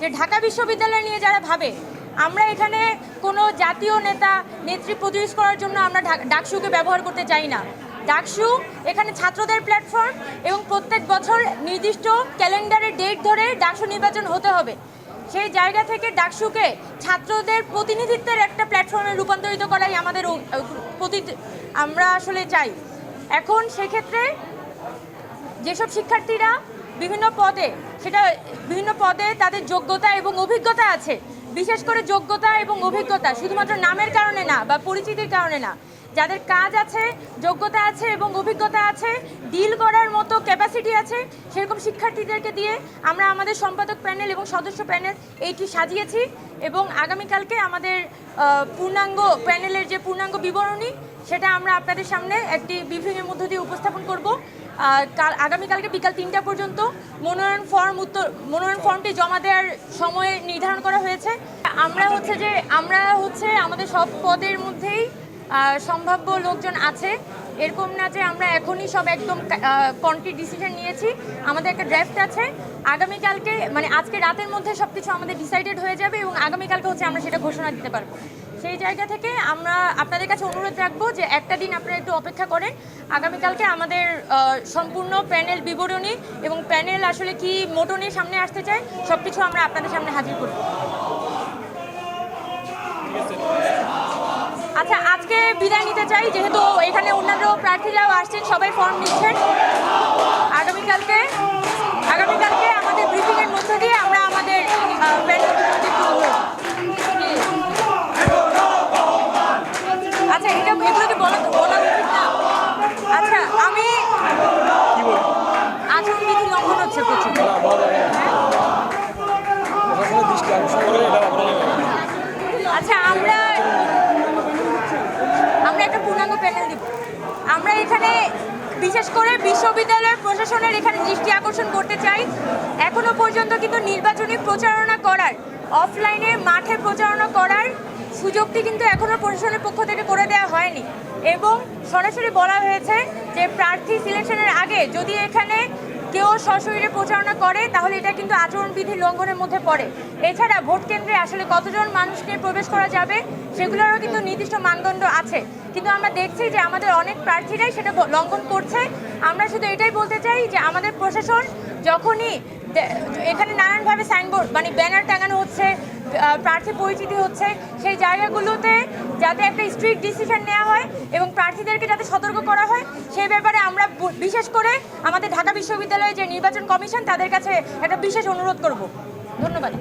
যে ঢাকা বিশ্ববিদ্যালয় নিয়ে যারা ভাবে, আমরা এখানে কোনো জাতীয় নেতা নেত্রী প্রতিষ্ঠা করার জন্য আমরা ডাকসুকে ব্যবহার করতে চাই না। ডাকসু এখানে ছাত্রদের প্ল্যাটফর্ম এবং প্রত্যেক বছর নির্দিষ্ট ক্যালেন্ডারের ডেট ধরে ডাকসু নির্বাচন হতে হবে। সেই জায়গা থেকে ডাকসুকে ছাত্রদের প্রতিনিধিত্বের একটা প্ল্যাটফর্মে রূপান্তরিত করাই আমাদের প্রতি আমরা আসলে চাই। এখন সেক্ষেত্রে যেসব শিক্ষার্থীরা বিভিন্ন পদে সেটা বিভিন্ন পদে তাদের যোগ্যতা এবং অভিজ্ঞতা আছে। বিশেষ করে যোগ্যতা এবং অভিজ্ঞতা শুধুমাত্র নামের কারণে না, বা পরিচিতির কারণে না। যাদের কাজ আছে, যোগ্যতা আছে এবং অভিজ্ঞতা আছে ডিল করার মতো ক্যাপাসিটি আছে, সেরকম শিক্ষার্থীদেরকে দিয়ে আমরা আমাদের সম্পাদক প্যানেল এবং সদস্য প্যানেল এইটি সাজিয়েছি এবং আগামীকালকে আমাদের পূর্ণাঙ্গ প্যানেলের যে পূর্ণাঙ্গ বিবরণী, সেটা আমরা আপনাদের সামনে একটি ব্রিফিংয়ের মধ্য দিয়ে উপস্থাপন করব। কাল, আগামীকালকে বিকাল তিনটা পর্যন্ত মনোনয়ন ফর্ম উত্তর, মনোনয়ন ফর্মটি জমা দেওয়ার সময় নির্ধারণ করা হয়েছে। আমরা হচ্ছে যে, আমরা হচ্ছে আমাদের সব পদের মধ্যেই সম্ভাব্য লোকজন আছে। এরকম না যে আমরা এখনই সব একদম কন্ট্রি ডিসিশন নিয়েছি। আমাদের একটা ড্রাফট আছে। আগামীকালকে মানে আজকে রাতের মধ্যে সব কিছু আমাদের ডিসাইডেড হয়ে যাবে এবং আগামীকালকে হচ্ছে আমরা সেটা ঘোষণা দিতে পারব। সেই জায়গা থেকে আমরা আপনাদের কাছে অনুরোধ রাখব যে একটা দিন আপনারা একটু অপেক্ষা করেন। আগামীকালকে আমাদের সম্পূর্ণ প্যানেল বিবরণী এবং প্যানেল আসলে কি মোটো নিয়ে সামনে আসতে চায় সব কিছু আমরা আপনাদের সামনে হাজির করব। আচ্ছা আজকে বিদায় নিতে চাই যেহেতু এখানে অন্যান্য প্রার্থীরাও আসছেন সবাই ফর্ম নিচ্ছেন। আগামীকালকে আগামীকালকে আমাদের ব্রিফিংয়ের মধ্য দিয়ে আমরা আমাদের। আচ্ছা এটা এগুলো কি বলা বলা উচিত না। আচ্ছা আমি কি বল আচরণবিধি লঙ্ঘন হচ্ছে প্রচুর। দৃষ্টি আকর্ষণ করে এটা আপনারা আচ্ছা আমরা আমরা একটা পূর্ণাঙ্গ প্যানেল দিব আমরা এখানে বিশেষ করে বিশ্ববিদ্যালয়ের প্রশাসনের এখানে দৃষ্টি আকর্ষণ করতে চাই। এখনও পর্যন্ত কিন্তু নির্বাচনী প্রচারণা করার অফলাইনে মাঠে প্রচারণা করার সুযোগটি কিন্তু এখনও প্রশাসনের পক্ষ থেকে হয়নি। এবং সরাসরি বলা হয়েছে যে প্রার্থী সিলেকশনের আগে যদি এখানে কেউ সশরীরে প্রচারণা করে, তাহলে এটা কিন্তু আচরণবিধি লঙ্ঘনের মধ্যে পড়ে। এছাড়া ভোট কেন্দ্রে আসলে কতজন মানুষকে প্রবেশ করা যাবে, সেগুলোরও কিন্তু নির্দিষ্ট মানদণ্ড আছে। কিন্তু আমরা দেখছি যে আমাদের অনেক প্রার্থীরাই সেটা লঙ্ঘন করছে। আমরা শুধু এটাই বলতে চাই যে আমাদের প্রশাসন যখনই এখানে নানানভাবে সাইনবোর্ড মানে ব্যানার টাঙানো হচ্ছে প্রার্থী পরিচিতি হচ্ছে। সেই জায়গাগুলোতে যাতে একটা স্ট্রিক্ট ডিসিশন নেওয়া হয় এবং প্রার্থীদেরকে যাতে সতর্ক করা হয় সেই ব্যাপারে আমরা বিশেষ করে আমাদের ঢাকা বিশ্ববিদ্যালয়ের যে নির্বাচন কমিশন, তাদের কাছে একটা বিশেষ অনুরোধ করব। ধন্যবাদ।